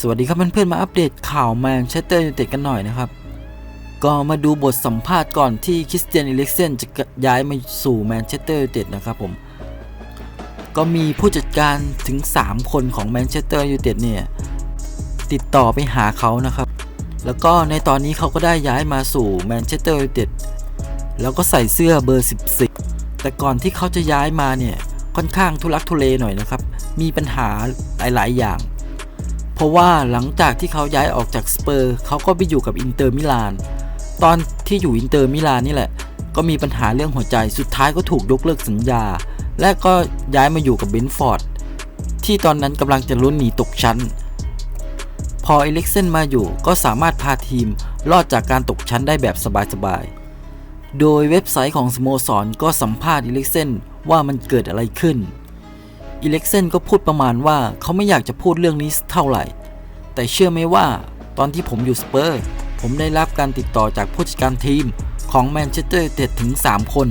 สวัสดีครับเพื่อนๆมาอัปเดตข่าวแมนเชสเตอร์ยูไนเต็ดกันหน่อยนะครับ ก็มาดูบทสัมภาษณ์ก่อนที่คริสเตียนอิเล็กเซนจะย้ายมาสู่แมนเชสเตอร์ยูไนเต็ดนะครับผมก็มีผู้จัดการถึง 3 คนของแมนเชสเตอร์ยูไนเต็ดเนี่ยติดต่อไปหาเขานะครับ แล้วก็ในตอนนี้เขาก็ได้ย้ายมาสู่แมนเชสเตอร์ยูไนเต็ดแล้วก็ใส่เสื้อเบอร์ 14 แต่ก่อนที่เขาจะย้ายมาเนี่ยค่อนข้างทุลักทุเลหน่อยนะครับ มีปัญหาหลาย ๆ อย่าง เพราะว่าหลังจากที่เขาย้ายออกจากสเปอร์เขาก็ไปอยู่กับอินเตอร์มิลาน ตอนที่อยู่อินเตอร์มิลานนี่แหละ ก็มีปัญหาเรื่องหัวใจสุดท้ายก็ถูกยกเลิกสัญญา และก็ย้ายมาอยู่กับเบนฟอร์ดที่ตอนนั้นกำลังจะลุ้นหนีตกชั้น พอเอลิกเซนมาอยู่ก็สามารถพาทีมรอดจากการตกชั้นได้แบบสบายๆ โดยเว็บไซต์ของสโมสรก็สัมภาษณ์เอลิกเซนว่ามันเกิดอะไรขึ้น อีเล็กเซนก็พูดประมาณว่าเขาไม่อยากจะพูดเรื่องนี้เท่าไหร่ แต่เชื่อไหมว่าตอนที่ผมอยู่สเปอร์ ผมได้รับการติดต่อจากผู้จัดการทีมของแมนเชสเตอร์เต็ดถึง 3 คน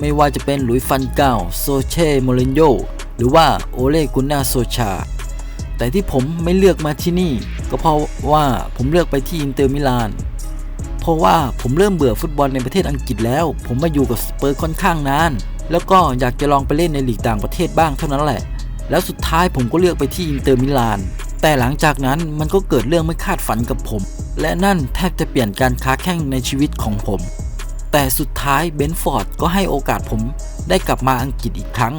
ไม่ว่าจะเป็นหลุยส์ฟันเกาโซเช่โมรินโญหรือว่าโอเลกุนนาโซชา แต่ที่ผมไม่เลือกมาที่นี่ ก็เพราะว่าผมเลือกไปที่อินเตอร์มิลาน เพราะว่าผมเริ่มเบื่อฟุตบอลในประเทศอังกฤษแล้ว ผมมาอยู่กับสเปอร์ค่อนข้างนาน แล้วก็อยากจะลองไปเล่นในหลีกต่างประเทศบ้างเท่านั้นแหละ แล้วสุดท้ายผมก็เลือกไปที่อินเตอร์มิลาน แต่หลังจากนั้นมันก็เกิดเรื่องไม่คาดฝันกับผม และนั่นแทบจะเปลี่ยนการค้าแข่งในชีวิตของผม แต่สุดท้ายเบนฟอร์ดก็ให้โอกาสผมได้กลับมาอังกฤษอีกครั้ง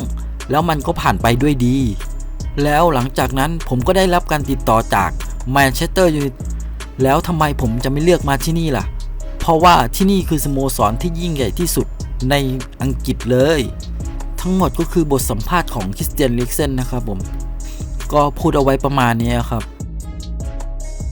แล้วมันก็ผ่านไปด้วยดี แล้วหลังจากนั้นผมก็ได้รับการติดต่อจากแมนเชสเตอร์ยูไนเต็ดแล้วทำไมผมจะไม่เลือกมาที่นี่ล่ะ เพราะว่าที่นี่คือสโมสรที่ยิ่งใหญ่ที่สุด ในอังกฤษเลย ทั้งหมดก็คือบทสัมภาษณ์ของคริสเตียนลิกเซนนะครับผม ก็พูดเอาไว้ประมาณนี้ครับ